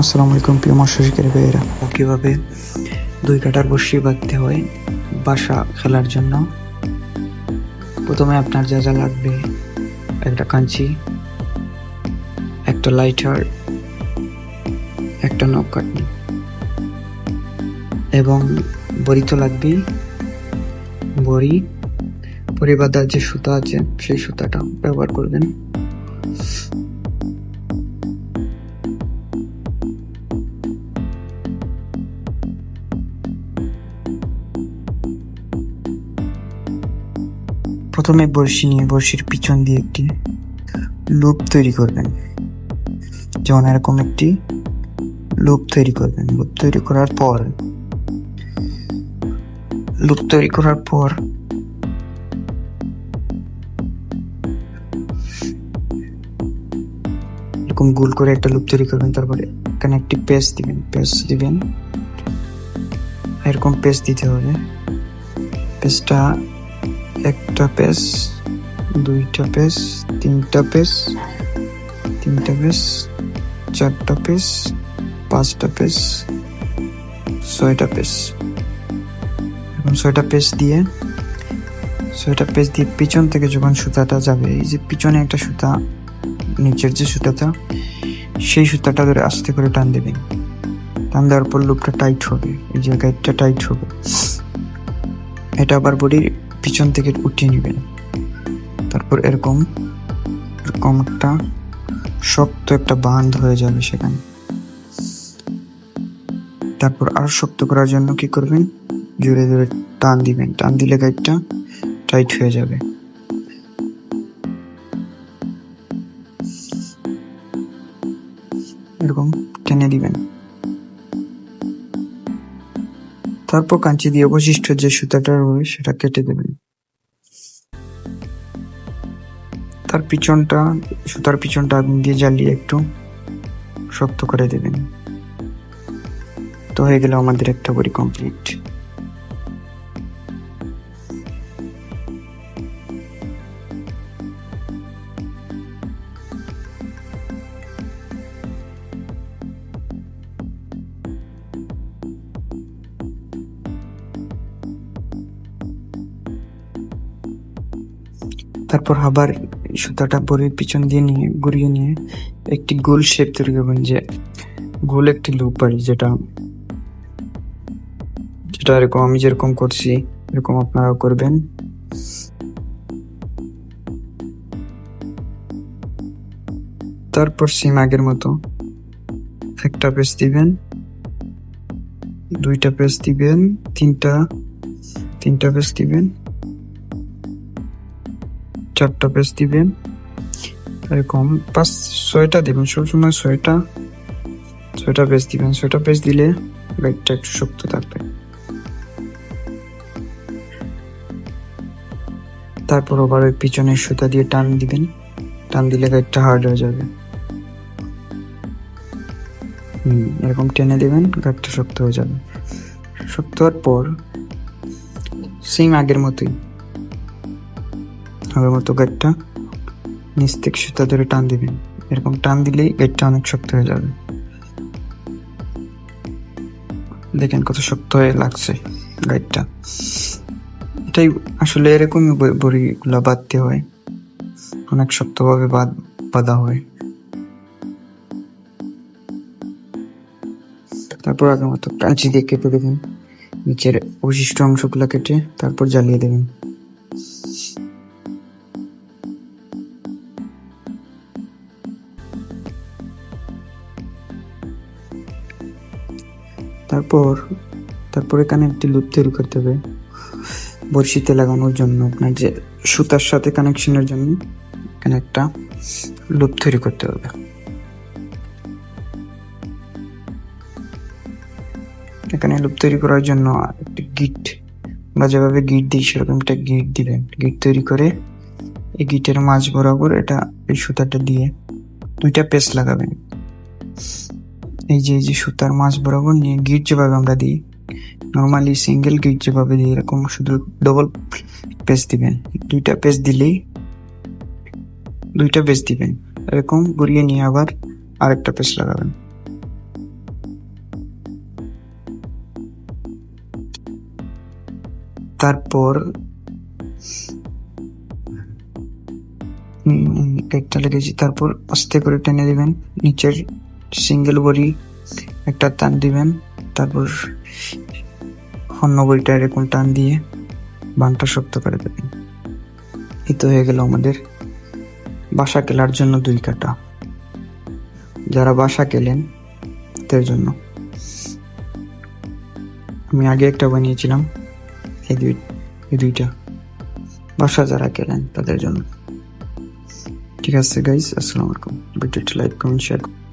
আসসালামু আলাইকুম, প্রিয় মৎস্যশিকারী ভাইয়েরা। কীভাবে দুই কাটার বসি বাঁধতে হয়, বাসা খেলার জন্য? প্রথমে আপনার যা যা লাগবে, একটা কাঞ্চি একটা লাইটার, একটা নখ কাটনি এবং বড়ি তো লাগবেই। বড়ি বাঁধার যে সুতা আছে, সেই সুতাটা ব্যবহার করবেন। প্রথমে বড়শি নিয়ে, বড়শির পিছন দিয়ে একটি লুপ তৈরি করবেন। যেমন এরকম একটি লুপ তৈরি করবেন। লুপ তৈরি করার পর, লুপ তৈরি করার পর এরকম গোল করে একটা লুপ তৈরি করবেন। তারপরে এখানে একটি পেস্ট দিবেন। পেস্ট দিবেন। এরকম পেস্ট দিতে হবে। পেস্টটা একটা পেস, দুইটা পেস, তিনটা পেস তিনটা পেস, চারটা পেস, পাঁচটা পেস, ছয়টা পেস। এখন ছয়টা পেস দিয়ে, ছয়টা পেস দিয়ে পিছন থেকে যখন সুতাটা যাবে, এই যে পিছনে একটা সুতা, নিচের যে সুতাটা, সেই সুতাটা ধরে আস্তে করে টান দেবেন টান দেওয়ার পর লুপটা টাইট হবে, এই গাইডটা টাইট হবে। এটা আবার বডির পিছন থেকে উঠিয়ে নেবেন। তারপর এরকম এরকম একটা শক্ত একটা বাঁধ হয়ে যাবে সেখানে। তারপর আরও শক্ত করার জন্য কি করবেন? জোরে জোরে টান দিবেন। টান দিলে গাইডটা টাইট হয়ে যাবে। এরকম টেনে দিবেন। তারপর কাঞ্চি দিয়ে অবশিষ্ট যে সুতাটা রয়েছে সেটা কেটে দেবেন। তার পিছনটা, সুতার পিছনটা আগুন দিয়ে জ্বালিয়ে একটু শক্ত করে দেবেন। তো হয়ে গেল আমাদের একটা বড়ি কমপ্লিট তারপর আবার সুতাটা বড়ির পিছন দিয়ে নিয়ে, ঘুরিয়ে নিয়ে একটি গোল শেপ তৈরি করবেন যে গোল একটি লুপ বাড়ি, যেটা যেটা এরকম আমি যেরকম করছি, এরকম আপনারাও করবেন। তারপর সিম আগের মতো একটা পেস দিবেন, দুইটা পেস দিবেন, তিনটা তিনটা পেস দিবেন। চারটা পেজ দিবেন। এরকম, পাঁচ, ছয়টা দিবেন সবসময় ছয়টা ছয়টা পেজ দিবেন। ছয়টা পেজ দিলে গাইডটা একটু শক্ত থাকবে। তারপর আবার ওই পিছনের সুতা দিয়ে টান দিবেন। টান দিলে গাইডটা হার্ড হয়ে যাবে। হুম, এরকম টেনে দিবেন গাইডটা শক্ত হয়ে যাবে। শক্ত হওয়ার পর সেম আগের মতোই। আগের মতো গেটটা। নিচ থেকে সুতা ধরে টান দিবেন। এরকম টান দিলেই গেটটা অনেক শক্ত হয়ে যাবে। দেখেন কত শক্ত হয়ে লাগছে গাইডটা এটাই আসলে এরকমই বড়িগুলো বাঁধতে হয়। অনেক শক্তভাবে বাঁধ, বাঁধা হয়। তারপর আগের মতো কাঁচি দিয়ে কেটে দেবেন। নিচের অবশিষ্ট অংশগুলো কেটে তারপর জ্বালিয়ে দেবেন। তারপর তারপর এখানে একটি লুপ তৈরি করতে হবে। বড়শিতে লাগানোর জন্য, আপনার যে সুতার সাথে কানেকশনের জন্য এখানে একটা লুপ তৈরি করতে হবে। এখানে লুপ তৈরি করার জন্য একটি গিট আমরা যেভাবে গিট দিই সেরকম একটা গিট দিবেন। গিট তৈরি করে এই গিটের মাঝ বরাবর এটা এই সুতাটা দিয়ে দুইটা পেস লাগাবেন। এই যে এই যে সুতার মাছ বরাবর নিয়ে গিট যেভাবে আমরা দিই নর্মালি সিঙ্গেল গিট যেভাবে দিই, এরকম শুধু ডবল পেজ দিবেন। দুইটা পেজ দিলেই দুইটা পেজ দিবেন। এরকম ঘুরিয়ে নিয়ে আবার আরেকটা পেজ লাগাবেন। তারপর একটা লেগেছি। তারপর আস্তে করে টেনে দিবেন। নিচের সিঙ্গেল বড়ি, একটা টান দিবেন, তারপর অন্য বড়িটা এরকম টান দিয়ে বানটা শক্ত করে দেবেন। এই তো হয়ে গেল আমাদের বাসা কেলার জন্য দুই কাটা। যারা বাসা কেলেন, তাদের জন্য। আমি আগে একটা বানিয়েছিলাম, এই দুই, এই দুইটা। বাসা যারা কেলেন, তাদের জন্য। ঠিক আছে গাইস আসসালামু আলাইকুম। ভিডিওটি লাইক কমেন্ট শেয়ার